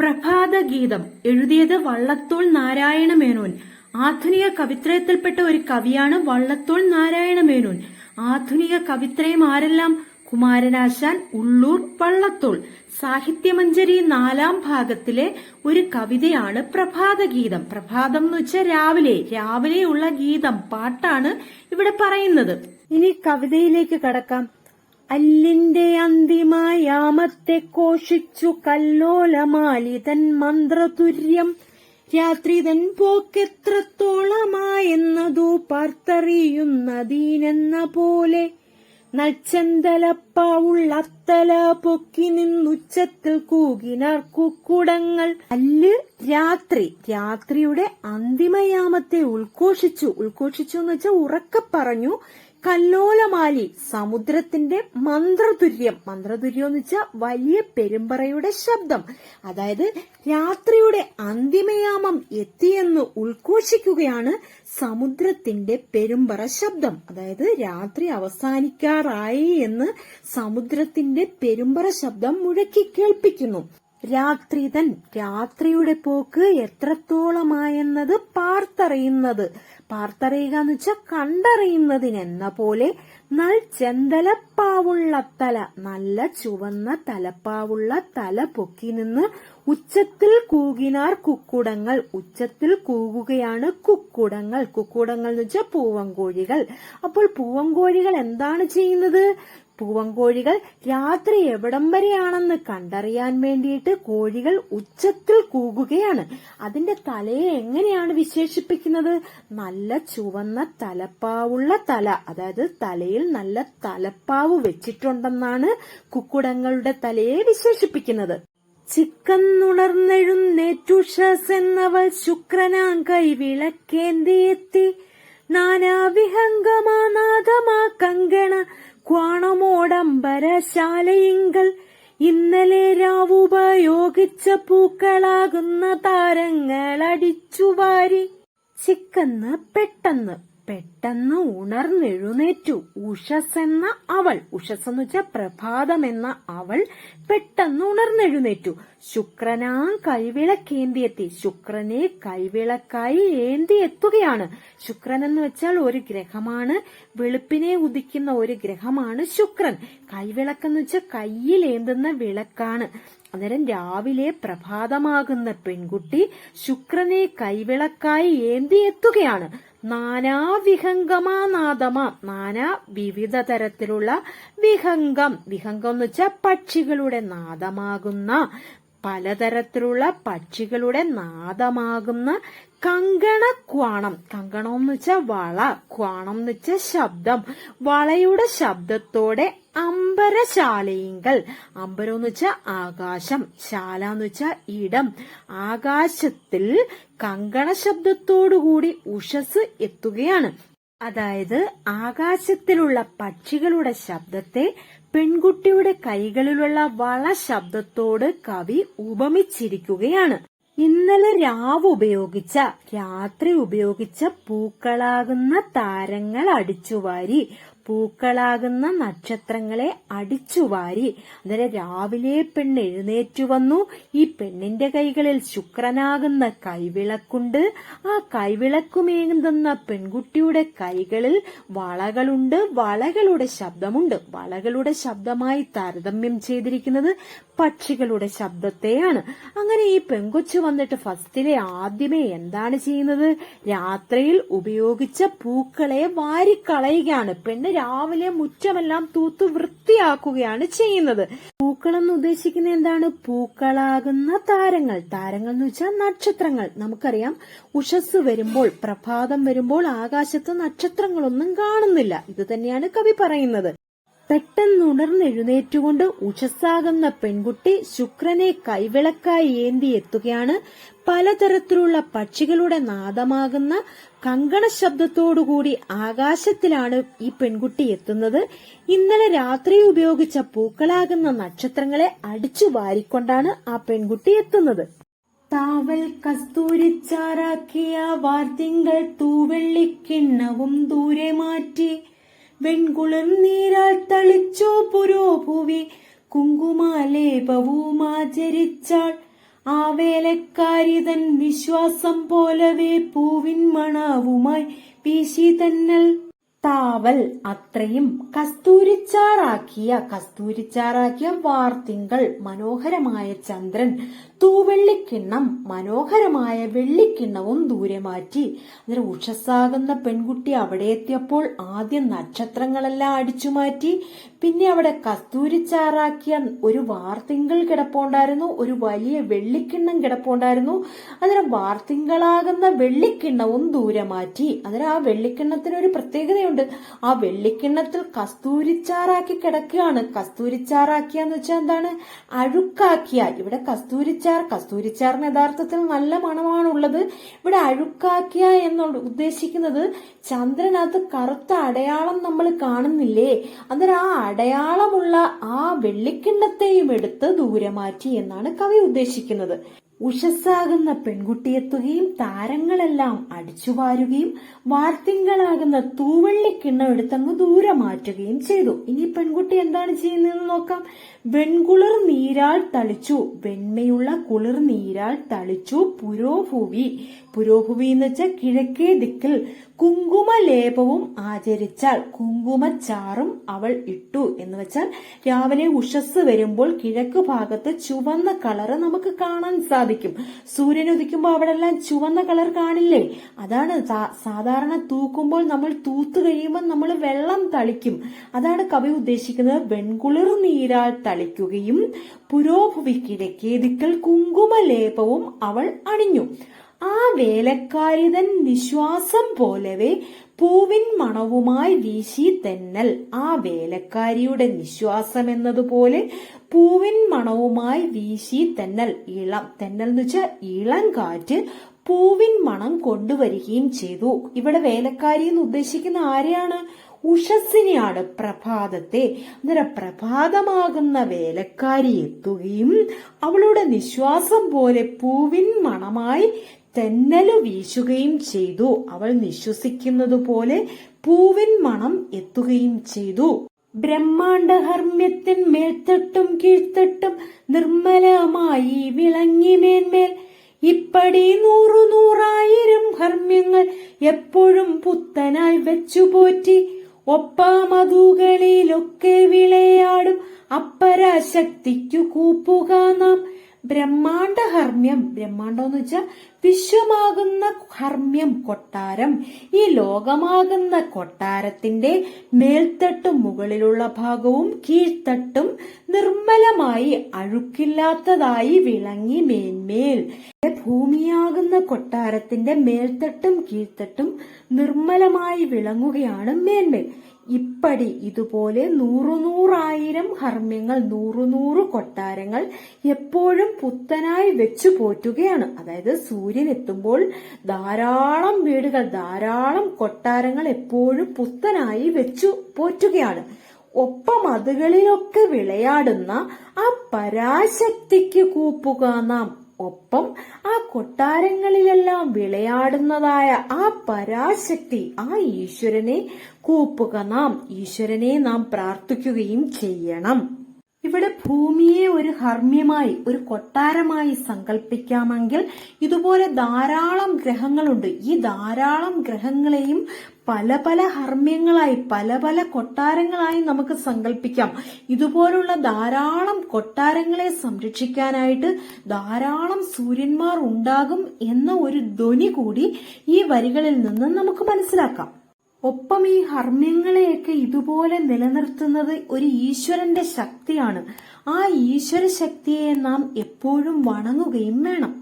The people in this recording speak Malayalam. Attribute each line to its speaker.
Speaker 1: പ്രഭാതഗീതം എഴുതിയത് വള്ളത്തോൾ നാരായണ മേനോൻ ആധുനിക കവിത്രയത്തിൽപ്പെട്ട ഒരു കവിയാണ് വള്ളത്തോൾ നാരായണ മേനോൻ ആധുനിക കവിത്രയം ആരെല്ലാം? കുമാരനാശാൻ ഉള്ളൂർ വള്ളത്തോൾ. സാഹിത്യമഞ്ജരി നാലാം ഭാഗത്തിലെ ഒരു കവിതയാണ് പ്രഭാതഗീതം. പ്രഭാതം എന്ന് വെച്ചാൽ രാവിലെ. രാവിലെയുള്ള ഗീതം പാട്ടാണ് ഇവിടെ പറയുന്നത്. ഇനി കവിതയിലേക്ക് കടക്കാം. അല്ലിന്റെ അന്തിമയാമത്തെ കോഷിച്ചു കല്ലോലമാലിതൻ മന്ത്രതുര്യം. രാത്രി തൻ പോക്കെത്രത്തോളമായെന്നതു പാർത്തറിയുന്നതീനെന്ന പോലെ നച്ചന്തലപ്പാവുള്ളത്തല പൊക്കി നിന്നുച്ചത്തിൽ കൂകിനാർ കുക്കുടങ്ങൾ അല്ല് രാത്രി രാത്രിയുടെ അന്തിമയാമത്തെ ഉൾഘോഷിച്ചു. ഉൾഘോഷിച്ചു എന്ന് വെച്ചാൽ ഉറക്കെ പറഞ്ഞു. കല്ലോലമാലി സമുദ്രത്തിന്റെ മന്ത്രതുര്യം മന്ത്രതുര്യം എന്ന് വെച്ചാൽ വലിയ പെരുമ്പറയുടെ ശബ്ദം. അതായത് രാത്രിയുടെ അന്തിമയാമം എത്തിയെന്ന് ഉദ്ഘോഷിക്കുകയാണ് സമുദ്രത്തിന്റെ പെരുമ്പറ ശബ്ദം. അതായത് രാത്രി അവസാനിക്കാറായി എന്ന് സമുദ്രത്തിന്റെ പെരുമ്പറ ശബ്ദം മുഴക്കി കേൾപ്പിക്കുന്നു. രാത്രിതൻ രാത്രിയുടെ പോക്ക് എത്രത്തോളമായെന്നത് പാർത്തറിയുന്നത്. പാർത്തറിയുക എന്ന് വെച്ചാൽ കണ്ടറിയുന്നതിനെന്ന പോലെ നൽ ചെന്തലപ്പാവുള്ള തല നല്ല ചുവന്ന തലപ്പാവുള്ള തല പൊക്കി നിന്ന് ഉച്ചത്തിൽ കൂകിനാർ കുക്കുടങ്ങൾ ഉച്ചത്തിൽ കൂകുകയാണ് കുക്കുടങ്ങൾ. കുക്കുടങ്ങൾ എന്ന് വെച്ചാൽ പൂവങ്കോഴികൾ അപ്പോൾ പൂവങ്കോഴികൾ എന്താണ് ചെയ്യുന്നത്? പൂവങ്കോഴികൾ രാത്രി എവിടം വരെയാണെന്ന് കണ്ടറിയാൻ വേണ്ടിയിട്ട് കോഴികൾ ഉച്ചത്തിൽ കൂകുകയാണ്. അതിന്റെ തലയെ എങ്ങനെയാണ് വിശേഷിപ്പിക്കുന്നത്? നല്ല ചുവന്ന തലപ്പാവുള്ള തല അതായത് തലയിൽ നല്ല തലപ്പാവ് വെച്ചിട്ടുണ്ടെന്നാണ് കുക്കുടങ്ങളുടെ തലയെ വിശേഷിപ്പിക്കുന്നത്. ചിക്കന്നുണർന്നെഴുന്നേറ്റുഷസ് എന്നവൾ ശുക്രനാം കൈവിളക്കേന്തിയെത്തി നാനാവിഹംഗമാനാഥമാ കങ്കണ ക്വാണമോടംബരശാലയിങ്കൽ ഇന്നലെ രാവുപയോഗിച്ച പൂക്കളാകുന്ന താരങ്ങൾ അടിച്ചുവാരി ചിക്കന്ന് പെട്ടെന്ന് പെട്ടെന്ന് ഉണർന്നെഴുന്നേറ്റു. ഉഷസെന്ന അവൾ. ഉഷസ് എന്ന് വെച്ചാൽ പ്രഭാതം എന്ന അവൾ പെട്ടെന്ന് ഉണർന്നെഴുന്നേറ്റു. ശുക്രനാ കൈവിളക്കേന്തിയെത്തി. ശുക്രനെ കൈവിളക്കായി ഏന്തി എത്തുകയാണ് ശുക്രൻ എന്ന് വെച്ചാൽ ഒരു ഗ്രഹമാണ്. വെളുപ്പിനെ ഉദിക്കുന്ന ഒരു ഗ്രഹമാണ് ശുക്രൻ. കൈവിളക്കെന്ന് വെച്ചാൽ കയ്യിൽ ഏന്തുന്ന വിളക്കാണ്. അന്നേരം രാവിലെ പ്രഭാതമാകുന്ന പെൺകുട്ടി ശുക്രനെ കൈവിളക്കായി ഏന്തി എത്തുകയാണ് നാനാ വിഹംഗമാനാദമ നാനാ വിവിധ തരത്തിലുള്ള വിഹംഗം. വിഹംഗം എന്ന് വെച്ചാൽ പക്ഷികളുടെ നാദമാകുന്ന പലതരത്തിലുള്ള പക്ഷികളുടെ നാദമാകുന്ന കങ്കണ ക്വാണം കങ്കണം എന്ന് വെച്ചാൽ വള ക്വാണം എന്ന് വെച്ചാൽ ശബ്ദം. വളയുടെ ശബ്ദത്തോടെ അമ്പരശാലയിങ്കൽ അമ്പരം എന്ന് വെച്ചാൽ ആകാശം ശാല എന്ന് വെച്ചാൽ ഇടം. ആകാശത്തിൽ കങ്കണ ശബ്ദത്തോടുകൂടി ഉഷസ് എത്തുകയാണ്. അതായത് ആകാശത്തിലുള്ള പക്ഷികളുടെ ശബ്ദത്തെ പെൺകുട്ടിയുടെ കൈകളിലുള്ള വള ശബ്ദത്തോട് കവി ഉപമിച്ചിരിക്കുകയാണ്. ഇന്നലെ രാവ് ഉപയോഗിച്ച രാത്രി ഉപയോഗിച്ച പൂക്കളാകുന്ന താരങ്ങൾ അടിച്ചുവാരി പൂക്കളാകുന്ന നക്ഷത്രങ്ങളെ അടിച്ചുവാരി അന്നേരം രാവിലെ പെണ്ണ് എഴുന്നേറ്റു വന്നു. ഈ പെണ്ണിന്റെ കൈകളിൽ ശുക്രനാകുന്ന കൈവിളക്കുണ്ട്. ആ കൈവിളക്കുമേന്തുന്ന പെൺകുട്ടിയുടെ കൈകളിൽ വളകളുണ്ട്. വളകളുടെ ശബ്ദമുണ്ട്. വളകളുടെ ശബ്ദമായി താരതമ്യം ചെയ്തിരിക്കുന്നത് പക്ഷികളുടെ ശബ്ദത്തെയാണ്. അങ്ങനെ ഈ പെങ്കൊച്ചു വന്നിട്ട് ഫസ്റ്റിലെ ആദ്യമേ എന്താണ് ചെയ്യുന്നത്? രാത്രിയിൽ ഉപയോഗിച്ച പൂക്കളെ വാരിക്കളയുകയാണ്. പെണ്ണ് രാവിലെ മുറ്റമെല്ലാം തൂത്തു വൃത്തിയാക്കുകയാണ് ചെയ്യുന്നത്. പൂക്കളെന്ന് ഉദ്ദേശിക്കുന്ന എന്താണ്? പൂക്കളാകുന്ന താരങ്ങൾ. താരങ്ങൾ എന്ന് വെച്ചാൽ നക്ഷത്രങ്ങൾ. നമുക്കറിയാം ഉഷസ് വരുമ്പോൾ പ്രഭാതം വരുമ്പോൾ ആകാശത്ത് നക്ഷത്രങ്ങളൊന്നും കാണുന്നില്ല. ഇത് തന്നെയാണ് കവി പറയുന്നത്. പെട്ടെന്നുണർന്നെഴുന്നേറ്റുകൊണ്ട് ഉഷസ്സാകുന്ന പെൺകുട്ടി ശുക്രനെ കൈവിളക്കായി ഏന്തി എത്തുകയാണ്. പലതരത്തിലുള്ള പക്ഷികളുടെ നാദമാകുന്ന കങ്കണ ശബ്ദത്തോടുകൂടി ആകാശത്തിലാണ് ഈ പെൺകുട്ടി എത്തുന്നത്. ഇന്നലെ രാത്രി ഉപയോഗിച്ച പൂക്കളാകുന്ന നക്ഷത്രങ്ങളെ അടിച്ചു വാരിക്കൊണ്ടാണ് ആ പെൺകുട്ടി എത്തുന്നത്. താവൽ കസ്തൂരിച്ചാറാക്കിയ വാർത്തിങ്കൾ തൂവെള്ളിക്കിണ്ണവും ദൂരെ മാറ്റി. വെൺകുളിർ നീരാൽ തളിച്ചോ പുരോഭുവി കുങ്കുമാലേപവുമാചരിച്ചാൾ ആ വേലക്കാരി തൻ വിശ്വാസം പോലവേ പൂവിൻ മണവുമായി വീശി തന്നൽ. താവൽ അത്രയും കസ്തൂരിച്ചാറാക്കിയ കസ്തൂരിച്ചാറാക്കിയ വാർത്തിങ്കൾ മനോഹരമായ ചന്ദ്രൻ തൂവെള്ളിക്കിണ്ണം മനോഹരമായ വെള്ളിക്കിണ്ണവും ദൂരെ മാറ്റി. അന്നേരം ഉഷസ്സാകുന്ന പെൺകുട്ടി അവിടെ എത്തിയപ്പോൾ ആദ്യം നക്ഷത്രങ്ങളെല്ലാം അടിച്ചു മാറ്റി പിന്നെ അവിടെ കസ്തൂരിച്ചാറാക്കിയ ഒരു വാർത്തിങ്കൾ കിടപ്പുണ്ടായിരുന്നു ഒരു വലിയ വെള്ളിക്കിണ്ണം കിടപ്പുണ്ടായിരുന്നു. അന്നേരം വാർത്തിങ്കളാകുന്ന വെള്ളിക്കിണ്ണവും ദൂരെ മാറ്റി. അന്നേരം ആ വെള്ളിക്കിണ്ണത്തിന് ഒരു പ്രത്യേകതയുണ്ട്. ആ വെള്ളിക്കിണ്ണത്തിൽ കസ്തൂരിച്ചാറാക്കി കിടക്കുകയാണ്. കസ്തൂരിച്ചാറാക്കിയ എന്ന് വെച്ചാൽ എന്താണ്? അഴുക്കാക്കിയ. ഇവിടെ കസ്തൂരിച്ചാർ കസ്തൂരിച്ചാറിന് യഥാർത്ഥത്തിൽ നല്ല മണമാണുള്ളത്. ഇവിടെ അഴുക്കാക്കിയ എന്നുള്ള ഉദ്ദേശിക്കുന്നത് ചന്ദ്രനകത്ത് കറുത്ത അടയാളം നമ്മൾ കാണുന്നില്ലേ? അന്നേരം ആ അടയാളമുള്ള ആ വെള്ളിക്കിണ്ണത്തെയും എടുത്ത് ദൂരെ മാറ്റി എന്നാണ് കവി ഉദ്ദേശിക്കുന്നത്. ഉഷസ്സാകുന്ന പെൺകുട്ടിയെത്തുകയും താരങ്ങളെല്ലാം അടിച്ചുവാരുകയും വാർത്തിങ്കളാകുന്ന തൂവള്ളിക്കിണ്ണം എടുത്തങ്ങ് ദൂരെ മാറ്റുകയും ചെയ്തു. ഇനി പെൺകുട്ടി എന്താണ് ചെയ്യുന്നതെന്ന് നോക്കാം. വെൺകുളിർ നീരാൾ തളിച്ചു വെണ്മയുള്ള കുളിർ നീരാൾ തളിച്ചു പുരോഭുവി. പുരോഭുവി എന്ന് വെച്ചാൽ കിഴക്കേ ദിക്കിൽ കുങ്കുമലേപവും ആചരിച്ചാൽ കുങ്കുമച്ചാറും അവൾ ഇട്ടു എന്ന് വെച്ചാൽ രാവിലെ ഉഷസ് വരുമ്പോൾ കിഴക്ക് ഭാഗത്ത് ചുവന്ന കളറ് നമുക്ക് കാണാൻ സാധിക്കും. സൂര്യൻ ഉദിക്കുമ്പോൾ അവിടെ എല്ലാം ചുവന്ന കളർ കാണില്ലേ? അതാണ് സാധാരണ തൂക്കുമ്പോൾ നമ്മൾ തൂത്ത് കഴിയുമ്പോൾ നമ്മൾ വെള്ളം തളിക്കും. അതാണ് കവി ഉദ്ദേശിക്കുന്നത്. വെൺകുളിർ നീരാൽ തളിക്കുകയും പുരോഭുവി കിഴക്കേ കുങ്കുമലേപവും അവൾ അണിഞ്ഞു. ആ വേലക്കാരിതൻ നിശ്വാസം പോലവേ പൂവിൻ മണവുമായി വീശി തെന്നൽ. ആ വേലക്കാരിയുടെ നിശ്വാസം എന്നതുപോലെ പൂവിൻ മണവുമായി വീശി തെന്നൽ. ഇളം. തെന്നൽ എന്ന് വെച്ചാൽ ഇളം കാറ്റ് പൂവിൻ മണം കൊണ്ടുവരികയും ചെയ്തു. ഇവിടെ വേലക്കാരി എന്ന് ഉദ്ദേശിക്കുന്ന ആരെയാണ്? ഉഷസ്സിനെയാണ് പ്രഭാതത്തെ. അന്നേരം പ്രഭാതമാകുന്ന വേലക്കാരി എത്തുകയും അവളുടെ നിശ്വാസം പോലെ പൂവിൻ മണമായി തെന്നൽ വീശുകയും ചെയ്തു. അവൾ നിശ്വസിക്കുന്നത് പോലെ പൂവിൻ മണം എത്തുകയും ചെയ്തു. ബ്രഹ്മാണ്ട ഹർമ്മ്യത്തിൻ മേൽത്തട്ടും കീഴ്ത്തട്ടും നിർമ്മലമായി വിളങ്ങി മേന്മേൽ. ഇപ്പടി നൂറു നൂറായിരം ഹർമ്മ്യങ്ങൾ എപ്പോഴും പുത്തനായി വെച്ചുപോറ്റി. ഒപ്പാമതുകളിലൊക്കെ വിളയാടും അപ്പരാശക്തിക്കു കൂപ്പുക നാം. ബ്രഹ്മാണ്ട ഹർമ്മ്യം ബ്രഹ്മാണ്ടം എന്ന് വെച്ചാൽ വിശ്വമാകുന്ന ഹർമ്മ്യം കൊട്ടാരം ഈ ലോകമാകുന്ന കൊട്ടാരത്തിന്റെ മേൽത്തട്ടും മുകളിലുള്ള ഭാഗവും കീഴ്ത്തട്ടും നിർമ്മലമായി അഴുക്കില്ലാത്തതായി വിളങ്ങി മേന്മേൽ. ഭൂമിയാകുന്ന കൊട്ടാരത്തിന്റെ മേൽത്തട്ടും കീഴ്ത്തട്ടും നിർമ്മലമായി വിളങ്ങുകയാണ് മേന്മേൽ. ഇപ്പടി ഇതുപോലെ നൂറു നൂറായിരം ഹർമ്മ്യങ്ങൾ നൂറു നൂറ് കൊട്ടാരങ്ങൾ എപ്പോഴും പുത്തനായി വെച്ചു പോറ്റുകയാണ് അതായത് സൂര്യൻ എത്തുമ്പോൾ ധാരാളം വീടുകൾ ധാരാളം കൊട്ടാരങ്ങൾ എപ്പോഴും പുത്തനായി വെച്ചു പോറ്റുകയാണ്. ഒപ്പം അതുകളിലൊക്കെ വിളയാടുന്ന ആ പരാശക്തിക്ക് കൂപ്പുക നാം. ഒപ്പം ആ കൊട്ടാരങ്ങളിലെല്ലാം വിളയാടുന്നതായ ആ പരാശക്തി ആ ഈശ്വരനെ കൂപ്പുക നാം. ഈശ്വരനെ നാം പ്രാർത്ഥിക്കുകയും ചെയ്യണം. ഇവിടെ ഭൂമിയെ ഒരു ഹർമ്മ്യമായി ഒരു കൊട്ടാരമായി സങ്കല്പിക്കാമെങ്കിൽ ഇതുപോലെ ധാരാളം ഗ്രഹങ്ങളുണ്ട്. ഈ ധാരാളം ഗ്രഹങ്ങളെയും പല പല ഹർമ്മ്യങ്ങളായി പല പല കൊട്ടാരങ്ങളായി നമുക്ക് സങ്കല്പിക്കാം. ഇതുപോലുള്ള ധാരാളം കൊട്ടാരങ്ങളെ സംരക്ഷിക്കാനായിട്ട് ധാരാളം സൂര്യന്മാർ ഉണ്ടാകും എന്ന ഒരു ധ്വനി കൂടി ഈ വരികളിൽ നിന്ന് നമുക്ക് മനസ്സിലാക്കാം. ഒപ്പം ഈ ഹർമ്മ്യങ്ങളെയൊക്കെ ഇതുപോലെ നിലനിർത്തുന്നത് ഒരു ഈശ്വരന്റെ ശക്തിയാണ്. ആ ഈശ്വര ശക്തിയെ നാം എപ്പോഴും വണങ്ങുകയും വേണം.